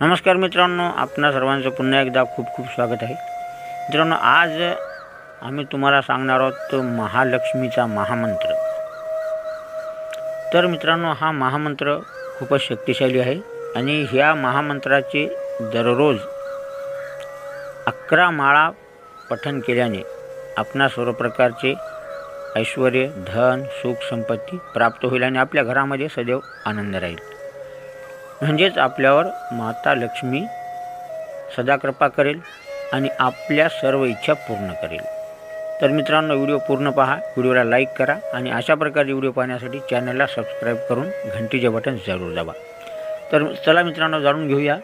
नमस्कार मित्रांनो आपणा सर्वांचं पुन्हा एकदा खूप खूप स्वागत आहे. मित्रांनो आज आम्ही तुम्हाला सांगणार आहोत महालक्ष्मीचा महामंत्र. तर मित्रांनो हा महामंत्र खूपच शक्तिशाली आहे आणि ह्या महामंत्राचे दररोज अकरा माळा पठन केल्याने आपणा सर्व प्रकारचे ऐश्वर धन सुख संपत्ती प्राप्त होईल आणि आपल्या घरामध्ये सदैव आनंद राहील. म्हणजेच आपल्यावर माता लक्ष्मी सदा कृपा करेल आणि आपल्या सर्व इच्छा पूर्ण करेल. तर मित्रांनो व्हिडिओ पूर्ण पहा. व्हिडिओला लाईक करा आणि अशा प्रकारचे व्हिडिओ पाहण्यासाठी चॅनलला सबस्क्राईब करून घंटीचे बटन जरूर दाबा. तर चला मित्रांनो जाणून घेऊया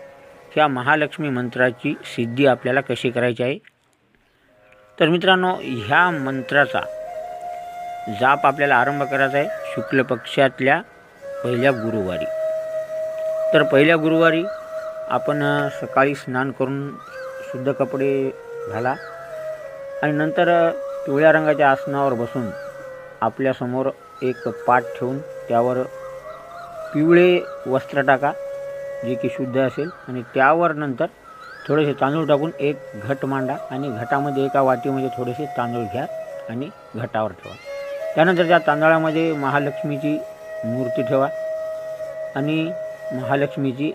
ह्या महालक्ष्मी मंत्राची सिद्धी आपल्याला कशी करायची आहे. तर मित्रांनो ह्या मंत्राचा जाप आपल्याला आरंभ करायचा आहे शुक्ल पक्षातल्या पहिल्या गुरुवारी. तर पहिल्या गुरुवारी आपण सकाळी स्नान करून शुद्ध कपडे घाला आणि नंतर पिवळ्या रंगाच्या आसनावर बसून आपल्यासमोर एक पाट ठेवून त्यावर पिवळे वस्त्र टाका जे की शुद्ध असेल. आणि त्यावर नंतर थोडेसे तांदूळ टाकून एक घट मांडा आणि घटामध्ये एका वाटीमध्ये थोडेसे तांदूळ घ्या आणि घटावर ठेवा. त्यानंतर त्या तांदळामध्ये महालक्ष्मीची मूर्ती ठेवा आणि महालक्ष्मीची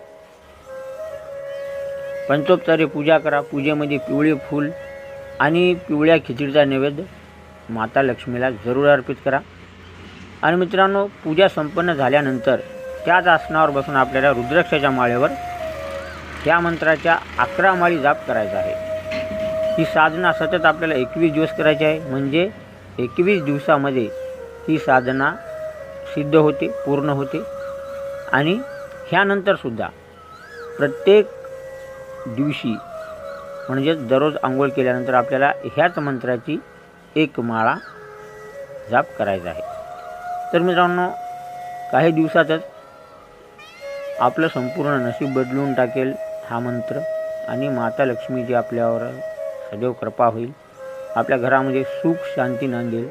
पंचोपचारे पूजा करा पूजेमध्ये पिवळे फूल आणि पिवळ्या खिचडीचा नैवेद्य माता लक्ष्मीला जरूर अर्पित करा. आणि मित्रांनो पूजा संपन्न झाल्यानंतर त्याच आसनावर बसून आपल्याला रुद्राक्षाच्या माळेवर त्या मंत्राच्या अकरा माळी जाप करायचा आहे. ही साधना सतत आपल्याला एकवीस दिवस करायची आहे. म्हणजे एकवीस दिवसामध्ये ही साधना सिद्ध होते पूर्ण होते. आणि ह्यानंतरसुद्धा प्रत्येक दिवशी म्हणजेच दररोज आंघोळ केल्यानंतर आपल्याला ह्याच मंत्राची एक माळा जाप करायचा आहे. तर मित्रांनो काही दिवसातच आपलं संपूर्ण नशीब बदलून टाकेल हा मंत्र आणि माता लक्ष्मीची आपल्यावर सदैव कृपा होईल. आपल्या घरामध्ये सुख शांती नांदेल.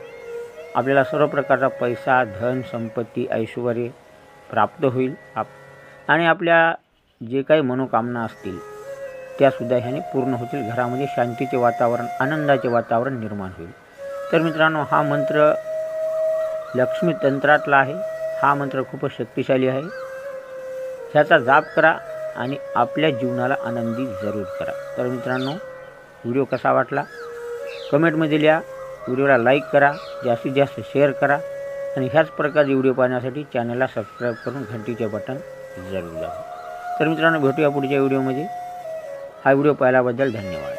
आपल्याला सर्व प्रकारचा पैसा धन संपत्ती ऐश्वर प्राप्त होईल. आप आणि आपल्या जे काही मनोकामना असतील त्यासुद्धा ह्याने पूर्ण होतील. घरामध्ये शांतीचे वातावरण आनंदाचे वातावरण निर्माण होईल. तर मित्रांनो हा मंत्र लक्ष्मी तंत्रातला आहे. हा मंत्र खूपच शक्तिशाली आहे. ह्याचा जाप करा आणि आपल्या जीवनाला आनंदी जरूर करा. तर मित्रांनो व्हिडिओ कसा वाटला? कमेंटमध्ये लिहा. व्हिडिओला लाईक करा. जास्तीत जास्त शेअर करा. आणि ह्याच प्रकारचे व्हिडिओ पाहण्यासाठी चॅनलला सबस्क्राईब करून घंटीचे बटन जरूर जावं तर मित्रांनो भेटूया पुढच्या व्हिडिओमध्ये. हा व्हिडिओ पाहिल्याबद्दल धन्यवाद.